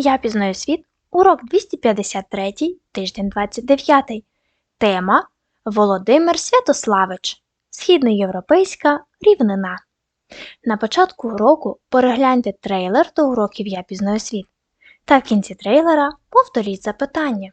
Я пізнаю світ, урок 253, тиждень 29. Тема Володимир Святославич. Східноєвропейська рівнина. На початку уроку перегляньте трейлер до уроків Я пізнаю світ. Та в кінці трейлера повторіть запитання.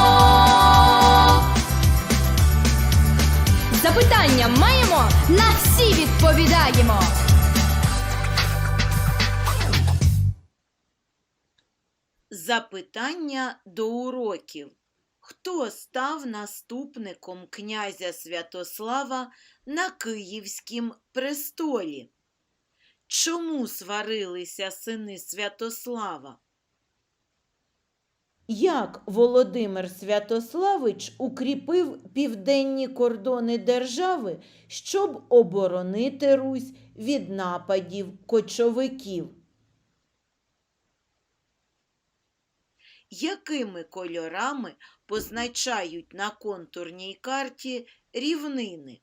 Запитання маємо, на всі відповідаємо. Запитання до уроків. Хто став наступником князя Святослава на Київськім престолі? Чому сварилися сини Святослава? Як Володимир Святославич укріпив південні кордони держави, щоб оборонити Русь від нападів кочовиків? Якими кольорами позначають на контурній карті рівнини?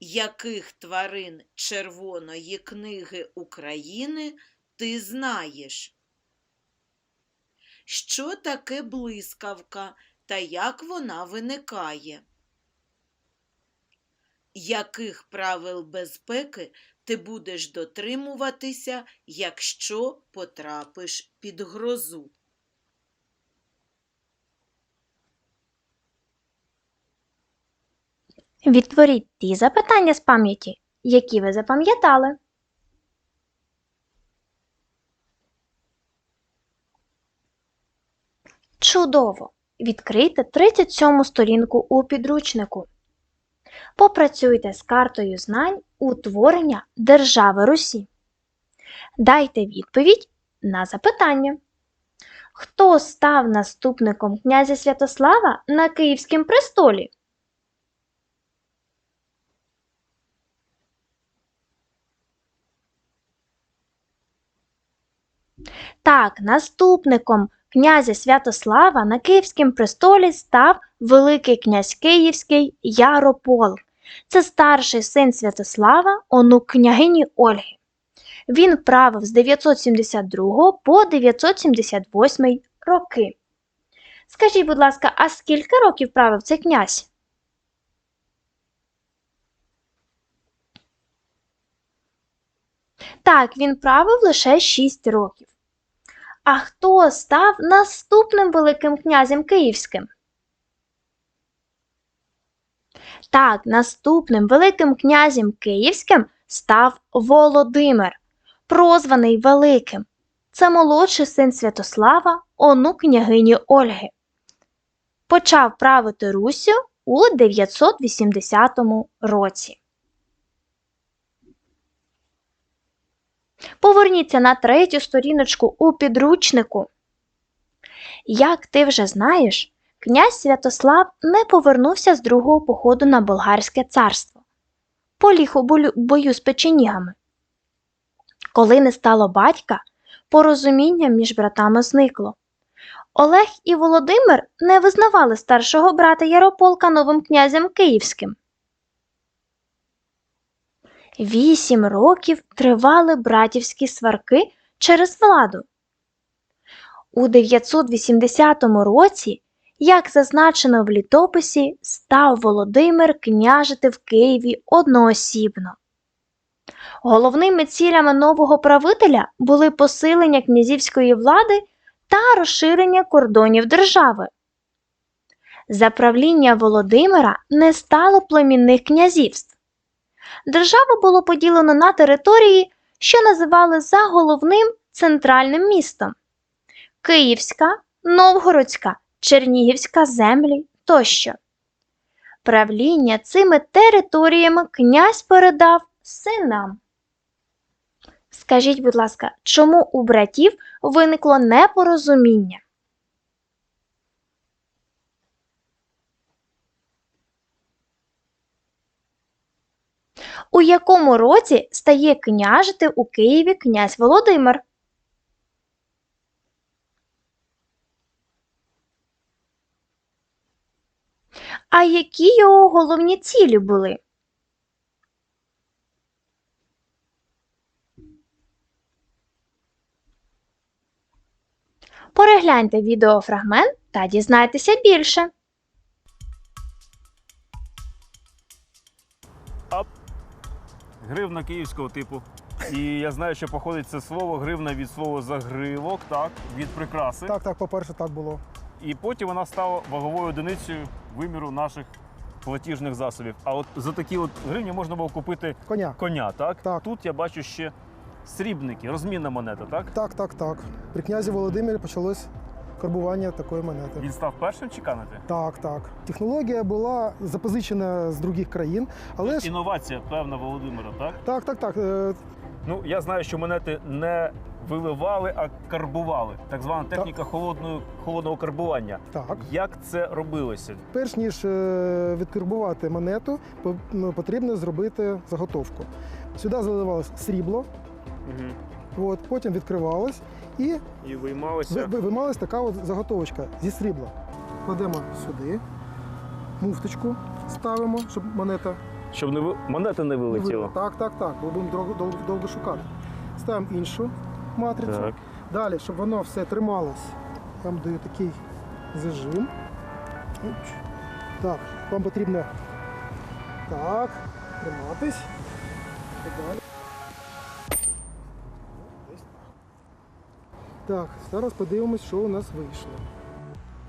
Яких тварин Червоної книги України ти знаєш? Що таке блискавка та як вона виникає? Яких правил безпеки ти будеш дотримуватися, якщо потрапиш під грозу? Відтворіть ті запитання з пам'яті, які ви запам'ятали. Чудово! Відкрийте 37 сторінку у підручнику. Попрацюйте з картою знань утворення Держави Русі. Дайте відповідь на запитання. Хто став наступником князя Святослава на Київському престолі? Так, наступником князя Святослава на Київському престолі став Великий князь Київський Яропол. Це старший син Святослава, онук княгині Ольги. Він правив з 972 по 978 роки. Скажіть, будь ласка, а скільки років правив цей князь? Так, він правив лише 6 років. А хто став наступним Великим князем Київським? Так, наступним Великим князем Київським став Володимир, прозваний Великим. Це молодший син Святослава, онук княгині Ольги. Почав правити Руссю у 980 році. Поверніться на третю сторіночку у підручнику. Як ти вже знаєш, князь Святослав не повернувся з другого походу на Болгарське царство. Поліг у бою з печенігами. Коли не стало батька, порозуміння між братами зникло. Олег і Володимир не визнавали старшого брата Ярополка новим князем київським. Вісім років тривали братівські сварки через владу. У 980 році, як зазначено в літописі, став Володимир княжити в Києві одноосібно. Головними цілями нового правителя були посилення князівської влади та розширення кордонів держави. За правління Володимира не стало племінних князівств. Державу було поділено на території, що називали за головним центральним містом Київська, Новгородська, Чернігівська землі тощо. Правління цими територіями князь передав синам. Скажіть, будь ласка, чому у братів виникло непорозуміння? У якому році стає княжити у Києві князь Володимир? А які його головні цілі були? Перегляньте відеофрагмент та дізнайтеся більше. Гривна київського типу. І я знаю, що походить це слово гривна від слова загривок, так, від прикраси. Так, так, по-перше, так було. І потім вона стала ваговою одиницею виміру наших платіжних засобів. А от за такі от гривні можна було купити Коня. коня, так? Так. Тут я бачу ще срібники, розмінна монета, так? Так, так, так. При князі Володимирі почалось карбування такої монети. Він став першим чеканити? Так, так. Технологія була запозичена з других країн, але ж Інновація, певна, Володимира, так? так, так, так. е, Ну, я знаю, що монети не виливали, а карбували. Так звана техніка холодного, холодного карбування. Так. Як це робилося? Перш ніж е, відкарбувати монету, потрібно зробити заготовку. Сюди заливалось срібло, Угу. От, потім відкривалось і І ви- виймалося. ви- виймалась така от заготовочка зі срібла. Кладемо сюди, муфточку ставимо, щоб монета Щоб не ви... монета не вилетіла. Так, так, так. Бо будемо довго, довго, довго шукати. Ставимо іншу матрицю. Так. Далі, щоб воно все трималось, я вам даю такий зажим. Уч. Так, вам потрібно так, триматись. І далі. Так. Зараз подивимось, що у нас вийшло.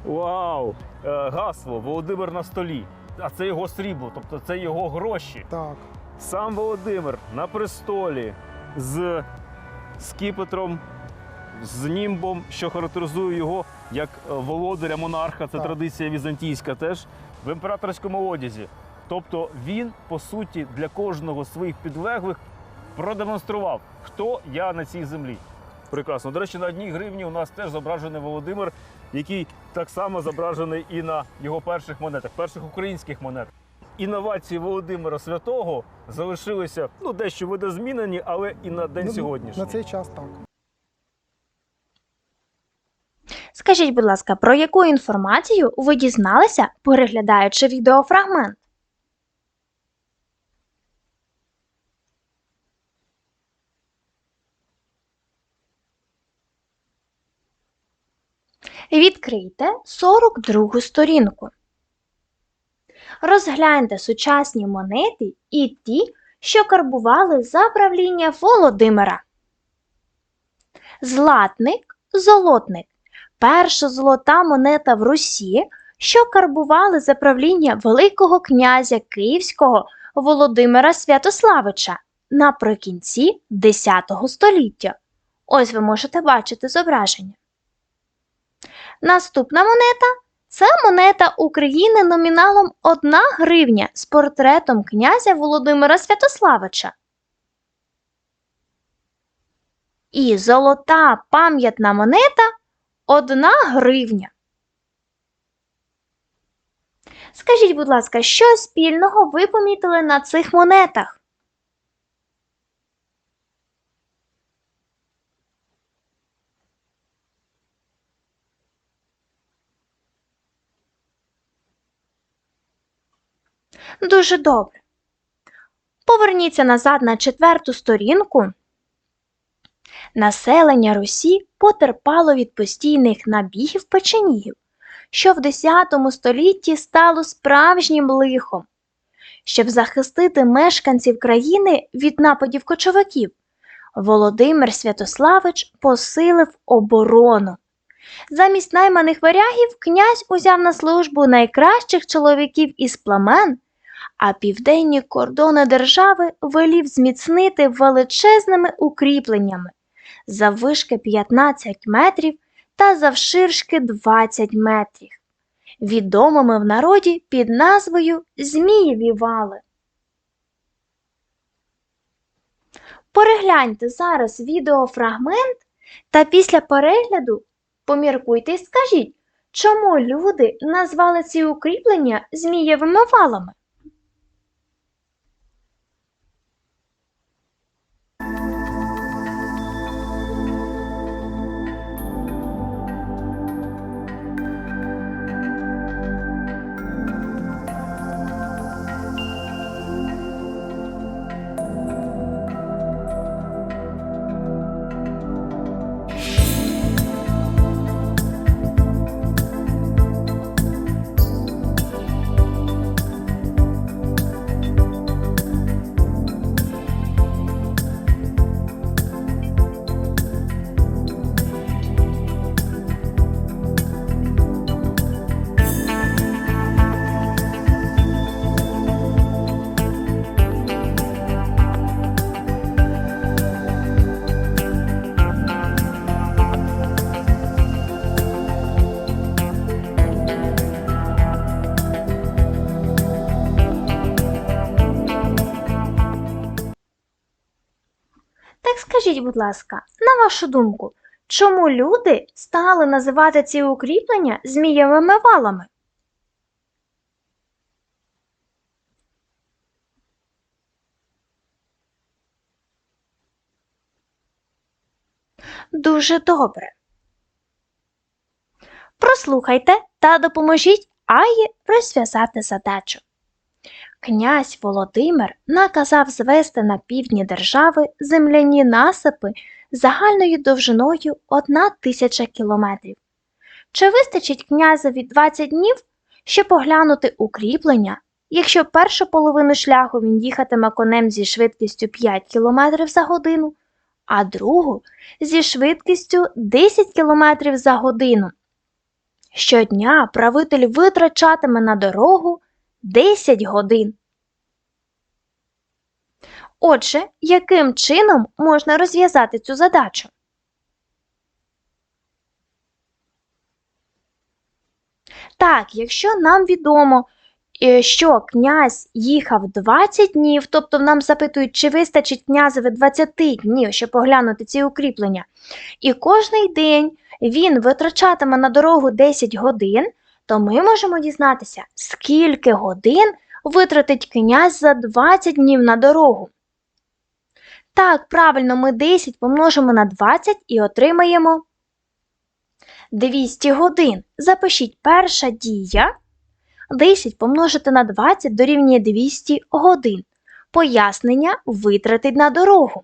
Вау! Е, гасло Володимир на столі. А це його срібло, тобто це його гроші. Так, Сам Володимир на престолі з скіпетром, з німбом, що характеризує його як е, володаря монарха. Це Так. традиція візантійська теж в імператорському одязі. Тобто він, по суті, для кожного з своїх підлеглих продемонстрував, хто я на цій землі. Прекрасно. До речі, на одній гривні у нас теж зображений Володимир, який так само зображений і на його перших монетах, перших українських монетах. Інновації Володимира Святого залишилися ну дещо видозмінені, але і на день Ну, сьогоднішній. на цей час так. Скажіть, будь ласка, про яку інформацію ви дізналися, переглядаючи відеофрагмент? Відкрийте 42 сторінку. Розгляньте сучасні монети і ті, що карбували за правління Володимира. Златник, золотник перша золота монета в Русі, що карбували за правління Великого князя Київського Володимира Святославича наприкінці X століття. Ось ви можете бачити зображення. Наступна монета це монета України номіналом 1 гривня з портретом князя Володимира Святославича. І золота пам'ятна монета Одна гривня. Скажіть, будь ласка, що спільного ви помітили на цих монетах? Дуже добре. Поверніться назад на четверту сторінку. Населення Русі потерпало від постійних набігів печенігів, що в X столітті стало справжнім лихом. Щоб захистити мешканців країни від нападів кочовиків, Володимир Святославич посилив оборону. Замість найманих варягів князь узяв на службу найкращих чоловіків із племен, а південні кордони держави велів зміцнити величезними укріпленнями заввишки 15 метрів та завширшки 20 метрів, відомими в народі під назвою Змієві вали. Перегляньте зараз відеофрагмент та після перегляду поміркуйте і скажіть, чому люди назвали ці укріплення змієвими валами? Скажіть, будь ласка, на вашу думку, чому люди стали називати ці укріплення змієвими валами? Дуже добре. Прослухайте та допоможіть Аї розв'язати задачу. Князь Володимир наказав звести на півдні держави земляні насипи загальною довжиною 1 тисяча кілометрів. Чи вистачить князеві 20 днів, щоб поглянути укріплення, якщо першу половину шляху він їхатиме конем зі швидкістю 5 км за годину, а другу зі швидкістю 10 км за годину? Щодня правитель витрачатиме на дорогу 10 годин. Отже, яким чином можна розв'язати цю задачу? Так, якщо нам відомо, е, що князь їхав 20 днів, тобто нам запитують, чи вистачить князеві 20 днів, щоб поглянути ці укріплення, і кожний день він витрачатиме на дорогу 10 годин, то ми можемо дізнатися, скільки годин витратить князь за 20 днів на дорогу. Так, правильно, ми 10 помножимо на 20 і отримаємо 200 годин. Запишіть перша дія. 10 помножити на 20 дорівнює 200 годин. Пояснення витратить на дорогу.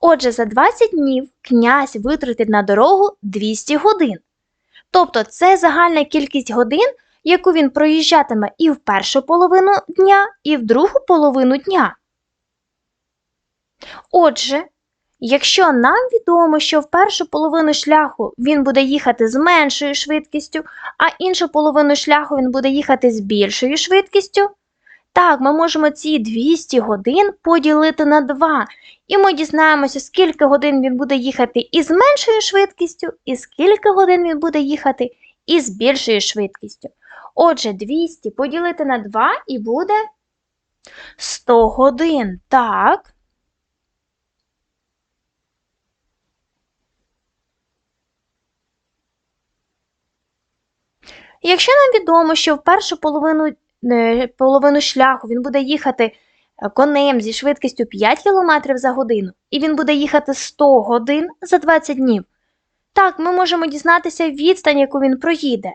Отже, за 20 днів князь витратить на дорогу 200 годин. Тобто це загальна кількість годин, яку він проїжджатиме і в першу половину дня, і в другу половину дня. Отже, якщо нам відомо, що в першу половину шляху він буде їхати з меншою швидкістю, а іншу половину шляху він буде їхати з більшою швидкістю, так, ми можемо ці 200 годин поділити на 2, і ми дізнаємося, скільки годин він буде їхати із меншою швидкістю, і скільки годин він буде їхати із більшою швидкістю. Отже, 200 поділити на 2 і буде 100 годин. Так. Якщо нам відомо, що в першу половину, половину шляху він буде їхати е, конем зі швидкістю 5 км за годину, і він буде їхати 100 годин за 20 днів, так, ми можемо дізнатися відстань, яку він проїде.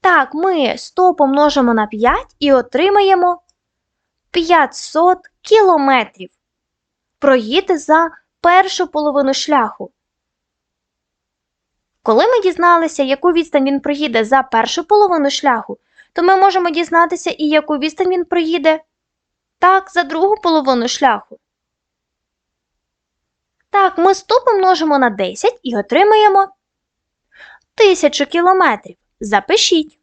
Так, ми 100 помножимо на 5 і отримаємо 500 кілометрів. Проїде за першу половину шляху. Коли ми дізналися, яку відстань він проїде за першу половину шляху, то ми можемо дізнатися і яку відстань він проїде так, за другу половину шляху. Так, ми 100 помножимо на 10 і отримаємо 1000 кілометрів. Запишіть.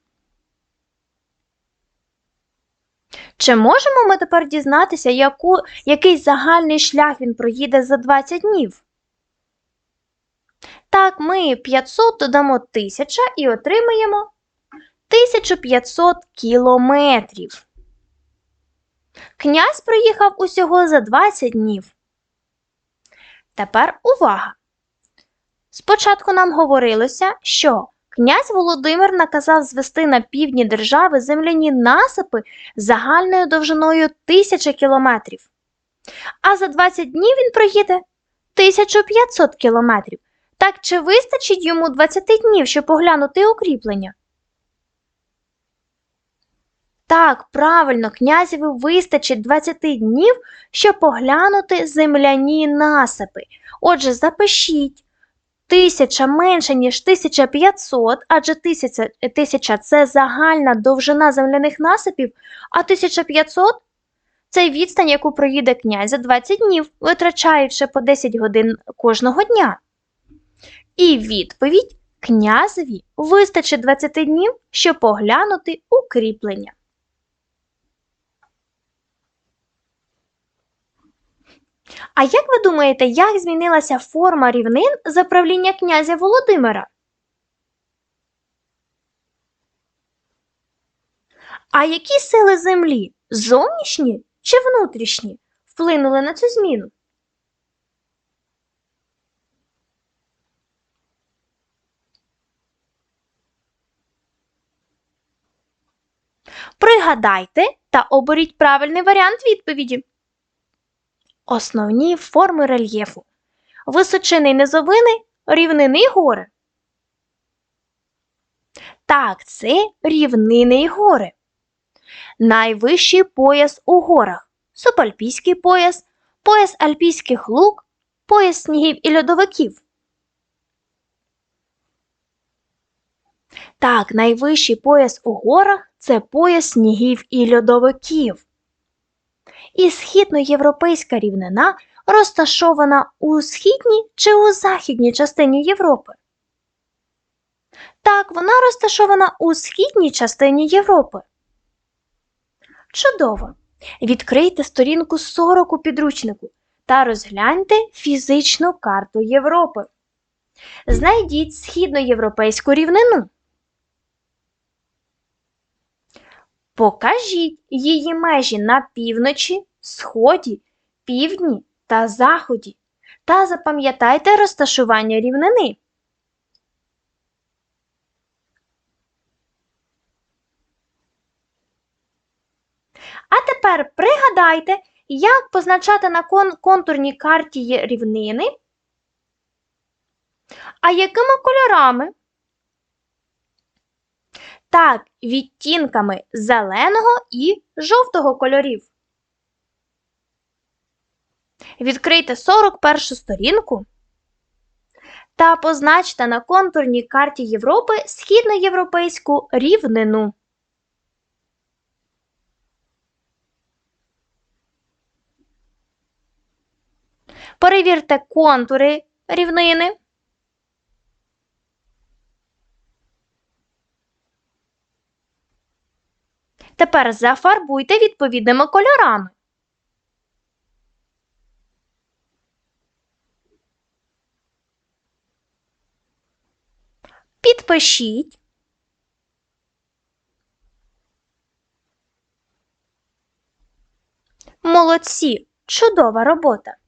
Чи можемо ми тепер дізнатися, яку, який загальний шлях він проїде за 20 днів? Так, ми 500 додамо 1000 і отримаємо 1500 кілометрів. Князь проїхав усього за 20 днів. Тепер увага! Спочатку нам говорилося, що князь Володимир наказав звести на півдні держави земляні насипи загальною довжиною 1000 кілометрів. А за 20 днів він проїде 1500 кілометрів. Так чи вистачить йому 20 днів, щоб поглянути укріплення? Так, правильно, князеві вистачить 20 днів, щоб поглянути земляні насипи. Отже, запишіть. Тисяча менше, ніж 1500, адже тисяча, тисяча це загальна довжина земляних насипів, а 1500 це відстань, яку проїде князь за 20 днів, витрачаючи по 10 годин кожного дня. І відповідь князеві вистачить 20 днів, щоб поглянути укріплення. А як ви думаєте, як змінилася форма рівнин за правління князя Володимира? А які сили землі, зовнішні чи внутрішні, вплинули на цю зміну? Пригадайте та оберіть правильний варіант відповіді. Основні форми рельєфу. Височини й низовини, рівнини й гори. Так, це рівнини й гори. Найвищий пояс у горах. Субальпійський пояс, пояс альпійських лук, пояс снігів і льодовиків. Так, найвищий пояс у горах це пояс снігів і льодовиків. І східноєвропейська рівнина розташована у східній чи у західній частині Європи. Так, вона розташована у східній частині Європи. Чудово! Відкрийте сторінку 40 у підручнику та розгляньте фізичну карту Європи. Знайдіть східноєвропейську рівнину. Покажіть її межі на півночі, сході, півдні та заході та запам'ятайте розташування рівнини. А тепер пригадайте, як позначати на кон- контурній карті рівнини, а якими кольорами? Так, відтінками зеленого і жовтого кольорів. Відкрийте 41 сторінку та позначте на контурній карті Європи східноєвропейську рівнину. Перевірте контури рівнини. Тепер зафарбуйте відповідними кольорами. Підпишіть. Молодці! Чудова робота!